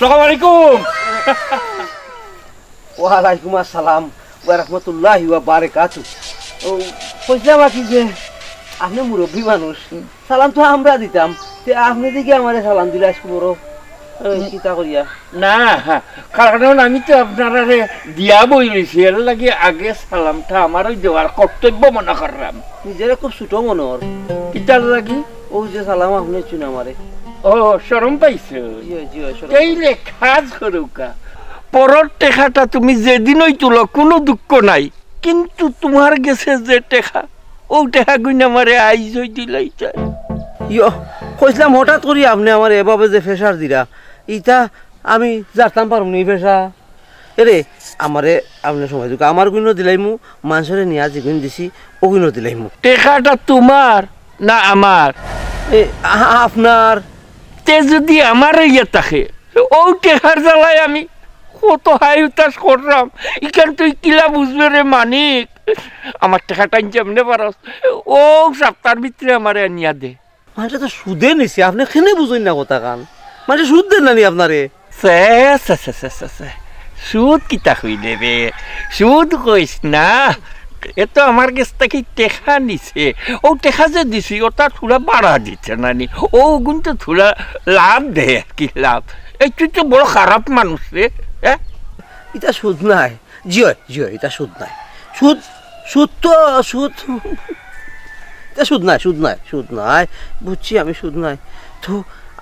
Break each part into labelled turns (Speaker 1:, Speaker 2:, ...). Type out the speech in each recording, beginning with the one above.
Speaker 1: সালাম আলাইকুম।
Speaker 2: ওয়ালাইকুম আসসালাম ওয়া রাহমাতুল্লাহি ওয়া বারাকাতু ও কইছিলাম আর কি যে আপনি মুরব্বী মানুষ। সালাম তো আমরা দিতাম। তে আপনি দিকে আমারে সালাম দিলে আজকে বড় কিতা করিয়া।
Speaker 1: না কারণ আমি তো আপনারা দিয়া বই রয়েছি এর লাগে আগে সালামটা আমার ওই দেওয়ার কর্তব্য মনে করলাম।
Speaker 2: নিজের খুব ছোট মনর
Speaker 1: কিতার লাগি?
Speaker 2: ও যে সালাম আপনি চুন আমারে।
Speaker 1: ও শরম পাইছো?
Speaker 2: সরো।
Speaker 1: এইলে কাজ করুকা পরর টেকাটা তুমি যেদিনই তুলো কোনো দুঃখ নাই। কিন্তু তোমার গেছে যে টেকা ও টেকা গুইনা মারে আইজ হই দিলাই
Speaker 2: ইয়ো কইছিলাম হঠাৎ করি আপনি আমার এভাবে যে ফেসার দিরা ইটা আমি জানতাম পারব নি ফেসা এরে আমারে আপনি সময় দুকা আমার গুণ দিলাইমু মানুষের নিয়া যেগুন দিছি ও গুণ দিলাইমু
Speaker 1: টেকাটা তোমার না আমার
Speaker 2: আপনার
Speaker 1: তে যদি আমার ইয়ে থাকে ও টেকার জ্বালায় আমি কত হাই উতাস করলাম ইখান তুই কিলা বুঝবে রে মানিক আমার টেকাটা যেমনে পারস ও সপ্তাহের ভিতরে আমার আনিয়া দে
Speaker 2: মানে তো সুদে নিছে আপনি কেনে বুঝেন না কথা কান মানে সুদ দেন না নি আপনারে
Speaker 1: সুদ কিতা হইলে রে সুদ কইস না এ তো আমার কাছ থেকে টেকা নিছে। ও টেকা যে দিছি ও ওটা থোড়া বাড়া দিচ্ছে না নি। ও কিন্তু থোড়া লাভ আর কি লাভ। এই তুই তো বড় খারাপ মানুষ রে হ্যাঁ?
Speaker 2: এটা সুদ নাই। জিও জিও, এটা সুদ নাই। সুদ সুদ তো, সুদ। এটা সুদ নাই সুদ নাই সুদ নাই। বুঝছি আমি সুদ নাই। তো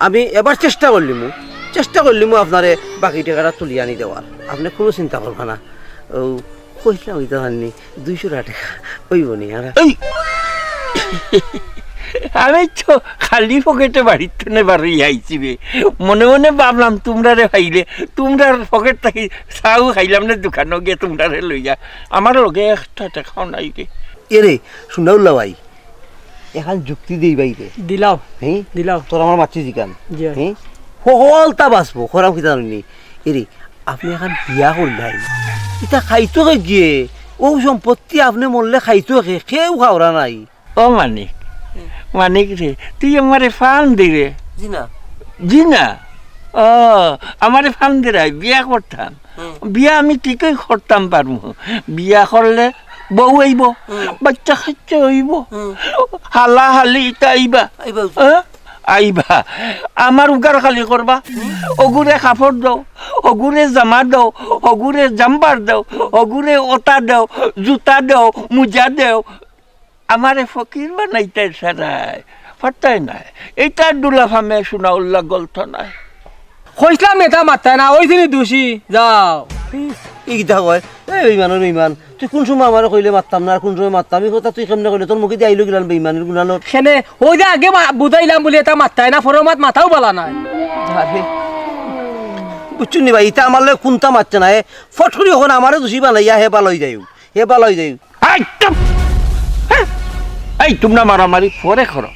Speaker 2: আমি এবার চেষ্টা করলিমু চেষ্টা করলিমু আপনারে বাকি টাকাটা তুলি আনি দেওয়ার। আপনি কোনো চিন্তা করবা না। ও কইলাম ওইটা আননি দুইশো টাকা ওইব নি আর।
Speaker 1: আমি তো খালি পকেটে বাড়ির টনে বাড়ি আইছি বে। মনে মনে ভাবলাম তোমরা রে ভাইলে তোমরা পকেট থাকি চাও খাইলাম না দোকানে গিয়ে তোমরা রে লইয়া। আমার লগে একটা টাকাও নাই গে
Speaker 2: এরে শুনা উল্লা ভাই এখন যুক্তি দিই বাইরে
Speaker 3: দিলাও
Speaker 2: হ্যাঁ
Speaker 3: দিলাও।
Speaker 2: তোর আমার মাতৃ জিকান। হ্যাঁ সকলটা বাঁচবো খরাম কিতা নি এরে আপনি এখন বিয়া করলাই ইটা খাইতো গিয়ে? ও সম্পত্তি আপনি মরলে খাইতো কে? কেউ খাওয়া নাই।
Speaker 1: ও মানিক। মানিক রে তুই আমারে ফান দি রে।
Speaker 2: জি না
Speaker 1: জি না ও আমারে ফান দি রে বিয়া করতাম। বিয়া আমি ঠিকই করতাম পারব বিয়া করলে বউ আইব বাচ্চা কাচ্চা হইব। হালা হালি ইটা আইবা
Speaker 2: আইবা?
Speaker 1: আইবা আমার উগার খালি করবা অগুরে কাপড় দাও অগুরে জামা দাও অগুরে জাম্বার দাও অগুরে ওটা দাও, জুতা দাও, মোজা দাও। আমারে ফকির বানাইতে সারাই ফাটাই নাই। এইটা দুলা ফামে শোনা উল্লাহ গল্প নাই।
Speaker 3: কইসলাম এটা মাত্রা না ওই দিনই দোষী, যাও।
Speaker 2: কয় এই বেইমানের বেইমান। তুই কোন সময় আমার কইলে মারতাম না আর কোন সময় মারতাম আমি কথা তুই কেমনে কইলে তোর মুখে দিয়ে আইলো গিলান বেইমানের গুণালত।
Speaker 3: সেনে ওই যে আগে বলে এটা না মাথাও বলা নাই।
Speaker 2: বুঝছুন নি ভাই ইটা আমার কোনটা মারছে না? এ ফট করি এখন আমারে দোষী বানাইয়া হে বালই যাইও হে বালই যাইও
Speaker 1: এই চুপ! এই তোমরা মারামারি পরে করো।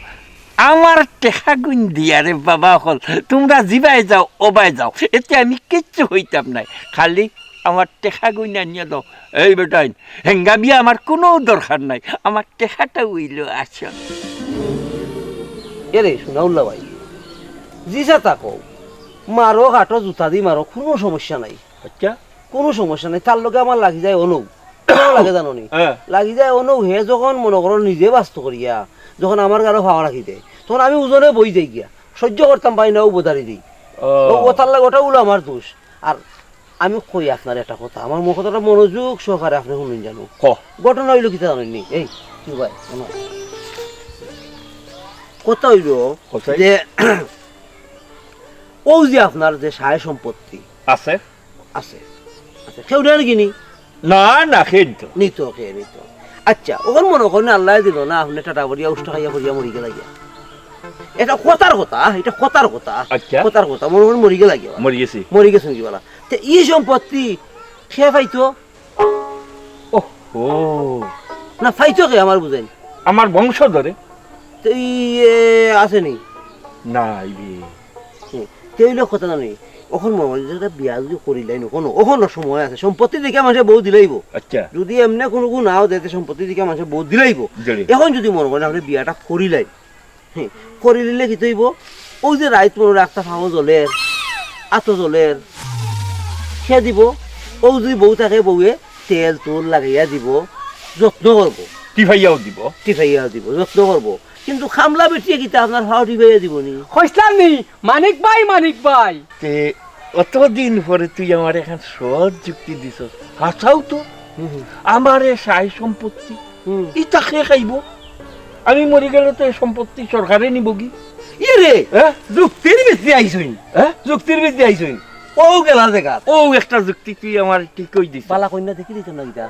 Speaker 1: আমার টেকা গুণ দিয়া রে বাবা হল। তোমরা জিবাই যাও ওবাই যাও। এতে আমি কিচ্ছু হইতাম নাই। খালি আমার টেকা গুণ আনিয়ে দাও এই বেটাইন হেঙ্গা বিয়া আমার কোনো দরকার নাই। আমার টেকাটা উইল আচ্ছা
Speaker 2: এরে শোনা উল্লা ভাই জি যা তাকো মারো হাটো জুতা দি মারো কোনো সমস্যা নাই।
Speaker 1: আচ্ছা।
Speaker 2: কোনো সমস্যা নাই। তার লগে আমার লাগি যায় অনু। লাগে জানো নি। লাগি যায় অনু। হে যখন মনে করো নিজে বাস্ত করিয়া যখন আমার গারো ভাড়া রাখি দেয় তখন আমি ওজনে বই যাই গিয়া। সহ্য করতাম পাই না ও বোধারি দিই। ও। ও লাগে ওটা উলো আমার দোষ। আর আমি কই আপনার একটা কথা আমার মুখ কথাটা মনোযোগ সহকারে আপনি শুনুন জানো ঘটনা হইল কিতা জানেননি? এই কি ভাই শোনো। কথা হইল যে ও যে আপনার যে সায় সম্পত্তি।
Speaker 1: আছে?
Speaker 2: আছে। আচ্ছা কেউ দেয় কিনি?
Speaker 1: না না কিন্তু
Speaker 2: নিত। কে নিত। আচ্ছা ওখান মনে করেন আল্লাহ দিল না আপনি টাটা করিয়া উষ্টা খাইয়া করিয়া মরি গেলা গিয়া এটা কথার কথা এটা কথার কথা।
Speaker 1: আচ্ছা।
Speaker 2: কথার কথা মনে করেন মরি গেলা। গিয়া
Speaker 1: মরি গেছি
Speaker 2: মরি গেছেন কি বলা। তে ই সম্পত্তি সে পাইতো?
Speaker 1: ওহ। ও
Speaker 2: না পাইতো কে আমার বুঝেন
Speaker 1: আমার বংশ ধরে
Speaker 2: তো ই আসেনি
Speaker 1: না? ইবি
Speaker 2: তেইলে কথা মনে হয় যে এটা বিয়া যদি করিলাই নো কোনো ওখনো সময় আছে। সম্পত্তি দিকে মানুষে বউ দিলাইব
Speaker 1: আচ্ছা।
Speaker 2: যদি এমনি কোনো গুণ নাও দেয় সম্পত্তি দিকে মানুষে বউ দিলাইব। এখন যদি মনে করেন আপনি বিয়াটা করিলাই হ্যাঁ করিলে কি তৈব? ওই যে রাইত মনে একটা ফাঁও জ্বলে আতো জলের সে দিব ও যদি বউ থাকে বউয়ে তেল তুল লাগাইয়া দিব যত্ন করব।
Speaker 1: টিফাইয়াও দিব?
Speaker 2: টিফাইয়া দিব যত্ন করব। কিন্তু খামলা বেটিয়ে কিতা আপনার হাও টিফাইয়া দিব নি?
Speaker 3: কইসলাম নি মানিক ভাই মানিক ভাই।
Speaker 1: তে অতদিন পরে তুই আমার এখন সহজ যুক্তি দিছ হাসাও তো। আমার সাই সম্পত্তি
Speaker 2: হুম।
Speaker 1: ইটা খেয়ে খাইব? আমি মরি গেলে তো এই সম্পত্তি সরকারে নিব কি?
Speaker 2: ইয়ে রে
Speaker 1: হ্যাঁ?
Speaker 2: যুক্তির বেশি আইসইন
Speaker 1: হ্যাঁ?
Speaker 2: যুক্তির বেশি আইসইন ও গেলা
Speaker 1: ও একটা যুক্তি তুই আমার ঠিক কই দিস
Speaker 2: বালা কন্যা দেখি দিত না কিতা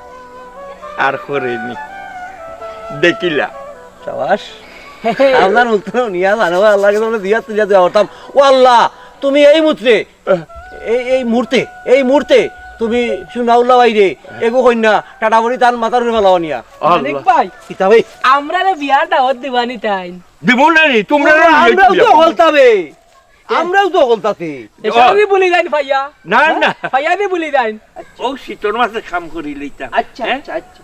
Speaker 1: আর করেনি দেখিলা।
Speaker 2: সাবাস। আপনার উত্তর নিয়া জানো আল্লাহকে তোমরা দিয়া তুলিয়া দেওয়া হতাম। ও আল্লাহ তুমি এই মুহূর্তে এই এই মুহূর্তে এই মুহূর্তে তুমি শুনাউলা বাইরে এগো কন্যা টাটাবড়ি তার মাথার উপরে ফেলাও নিয়া।
Speaker 3: মানিক ভাই
Speaker 2: কিতা ভাই।
Speaker 3: আমরা রে বিয়ার দাওয়াত দিবানি তাই।
Speaker 1: দিব না রে তোমরা
Speaker 2: আমরাও তো হলতাবে আমরাও তো হলতাছি
Speaker 3: এসবই বলি যাইন ভাইয়া।
Speaker 1: না না।
Speaker 3: ভাইয়া দি বলি যাইন
Speaker 1: ও শীতর মাসে কাম করি লইতাম।
Speaker 2: আচ্ছা
Speaker 1: হ্যাঁ?
Speaker 2: আচ্ছা আচ্ছা।